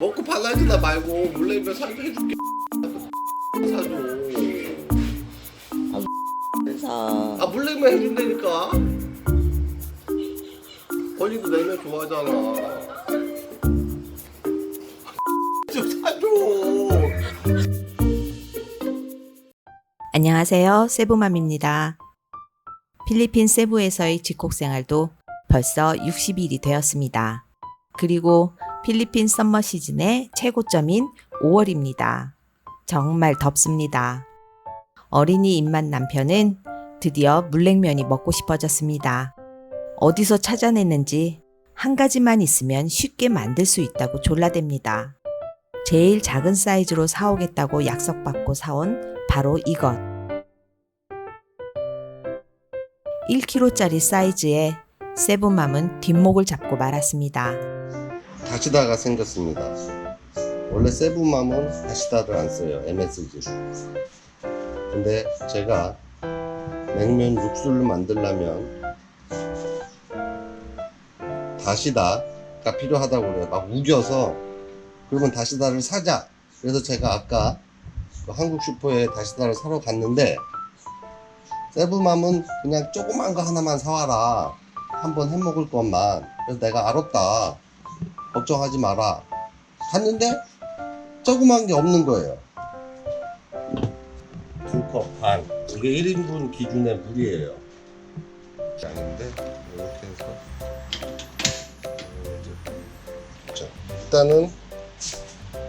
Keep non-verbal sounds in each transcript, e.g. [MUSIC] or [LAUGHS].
먹고 반하지나 말고 물냉면 사줘 해줄게 사줘 그래서 아 물냉면 해준다니까 권이도 냉면 좋아하잖아 좀 사줘 안녕하세요. 세부맘입니다. 필리핀 세부에서의 직콕 생활도 벌써 60일이 되었습니다. 그리고 필리핀 썸머 시즌의 최고점인 5월입니다. 정말 덥습니다. 어린이 입맛 남편은 드디어 물냉면이 먹고 싶어졌습니다. 어디서 찾아냈는지 한 가지만 있으면 쉽게 만들 수 있다고 졸라댑니다. 제일 작은 사이즈로 사오겠다고 약속받고 사온 바로 이것. 1kg짜리 사이즈의 세부맘은 뒷목을 잡고 말았습니다. 다시다가 생겼습니다. 원래 세부맘은 다시다를 안 써요 MSG 근데 제가 냉면 육수를 만들려면 다시다가 필요하다고 그래요. 막 우겨서 그러면 다시다를 사자. 그래서 제가 아까 그 한국 슈퍼에 다시다를 사러 갔는데 세부맘은 그냥 조그만 거 하나만 사와라. 한번 해먹을 것만. 그래서 내가 알았다 걱정하지 마라. 갔는데 조그만 게 없는 거예요. 두 컵 반. 이게 1인분 기준의 물이에요. 아닌데 이렇게 해서. 자, 일단은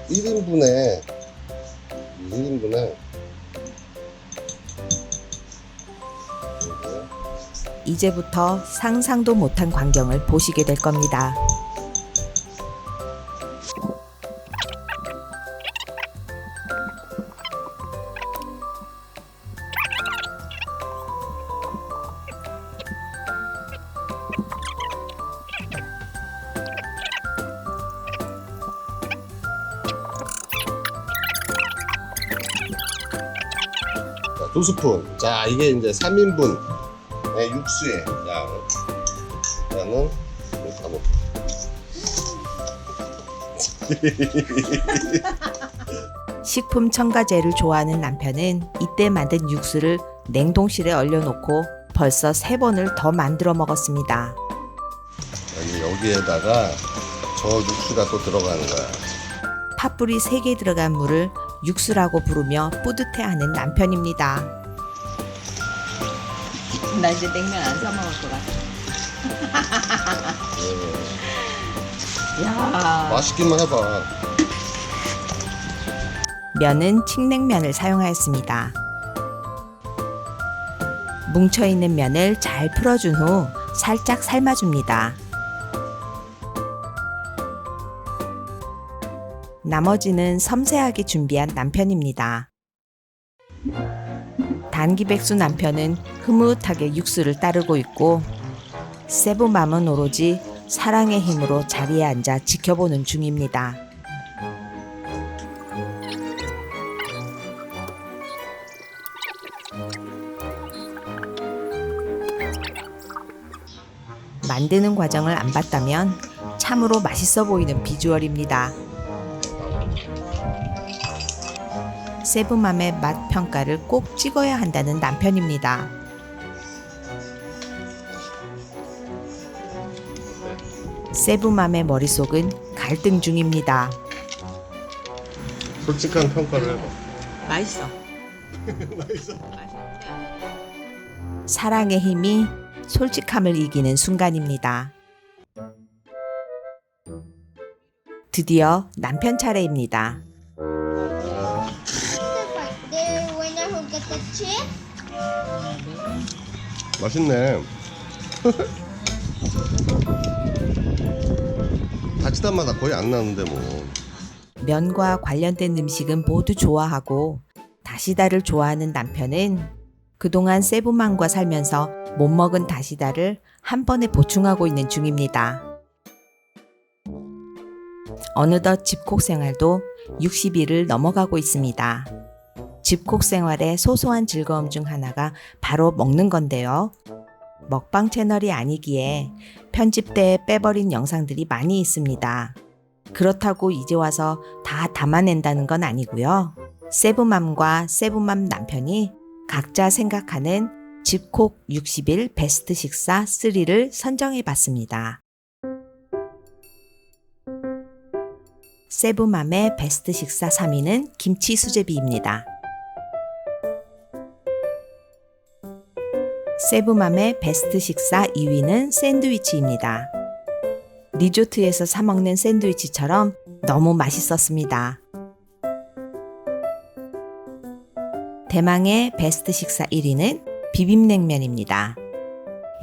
1인분에 1인분에 이제부터 상상도 못한 광경을 보시게 될 겁니다. 두 스푼. 자, 이게 이제 3인분 의 육수의 양. 나는 이렇게 하고. [LAUGHS] 식품 첨가제를 좋아하는 남편은 이때 만든 육수를 냉동실에 얼려놓고 벌써 세 번을 더 만들어 먹었습니다. 여기에다가 저 육수가 또 들어가는 거야. 팥불이 3개 들어간 물을 육수라고 부르며 뿌듯해하는 남편입니다. 나 이제 냉면 안 사 먹을 것 같아. 야, 맛있기만 해봐. 면은 칡냉면을 사용하였습니다. 뭉쳐있는 면을 잘 풀어준 후 살짝 삶아줍니다. 나머지는 섬세하게 준비한 남편입니다. 단기백수 남편은 흐뭇하게 육수를 따르고 있고 세부맘은 오로지 사랑의 힘으로 자리에 앉아 지켜보는 중입니다. 만드는 과정을 안 봤다면 참으로 맛있어 보이는 비주얼입니다. 세부맘의 맛 평가를 꼭 찍어야 한다는 남편입니다. 세부맘의 머릿속은 갈등 중입니다. 솔직한 평가를 해봐. 맛있어. [LAUGHS] 사랑의 힘이 솔직함을 이기는 순간입니다. 드디어 남편 차례입니다. Chip. 맛있네. [LAUGHS] 다치단 마다 거의 안 나는데 뭐. 면과 관련된 음식은 모두 좋아하고 다시다를 좋아하는 남편은 그동안 세부맘과 살면서 못 먹은 다시다를 한 번에 보충하고 있는 중입니다. 어느덧 집콕 생활도 60일을 넘어가고 있습니다. 집콕 생활의 소소한 즐거움 중 하나가 바로 먹는 건데요. 먹방 채널이 아니기에 편집 때 빼버린 영상들이 많이 있습니다. 그렇다고 이제 와서 다 담아낸다는 건 아니고요. 세부맘과 세부맘 남편이 각자 생각하는 집콕 60일 베스트 식사 3를 선정해 봤습니다. 세부맘의 베스트 식사 3위는 김치 수제비입니다. 세부맘의 베스트 식사 2위는 샌드위치입니다. 리조트에서 사먹는 샌드위치처럼 너무 맛있었습니다. 대망의 베스트 식사 1위는 비빔냉면입니다.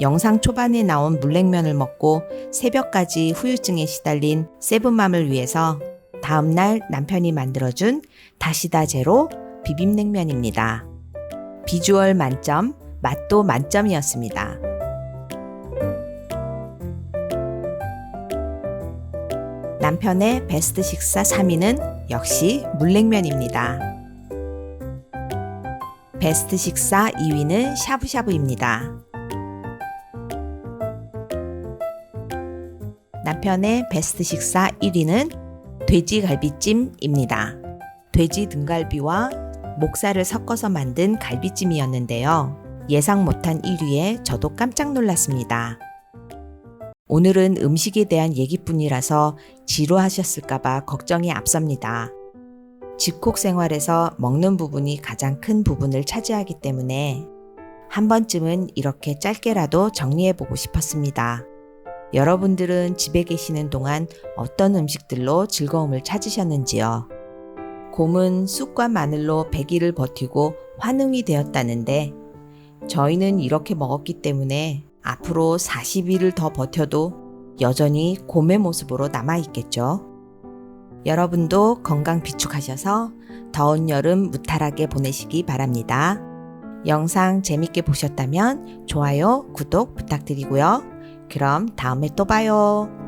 영상 초반에 나온 물냉면을 먹고 새벽까지 후유증에 시달린 세븐맘을 위해서 다음날 남편이 만들어준 다시다 제로 비빔냉면입니다. 비주얼 만점, 맛도 만점이었습니다. 남편의 베스트 식사 3위는 역시 물냉면입니다. 베스트 식사 2위는 샤브샤브입니다. 남편의 베스트 식사 1위는 돼지갈비찜입니다. 돼지 등갈비와 목살을 섞어서 만든 갈비찜이었는데요. 예상 못한 1위에 저도 깜짝 놀랐습니다. 오늘은 음식에 대한 얘기뿐이라서 지루하셨을까봐 걱정이 앞섭니다. 집콕 생활에서 먹는 부분이 가장 큰 부분을 차지하기 때문에 한 번쯤은 이렇게 짧게라도 정리해보고 싶었습니다. 여러분들은 집에 계시는 동안 어떤 음식들로 즐거움을 찾으셨는지요? 곰은 쑥과 마늘로 100일을 버티고 환웅이 되었다는데 저희는 이렇게 먹었기 때문에 앞으로 40일을 더 버텨도 여전히 곰의 모습으로 남아있겠죠. 여러분도 건강 비축하셔서 더운 여름 무탈하게 보내시기 바랍니다. 영상 재밌게 보셨다면 좋아요, 구독 부탁드리고요. 그럼 다음에 또 봐요.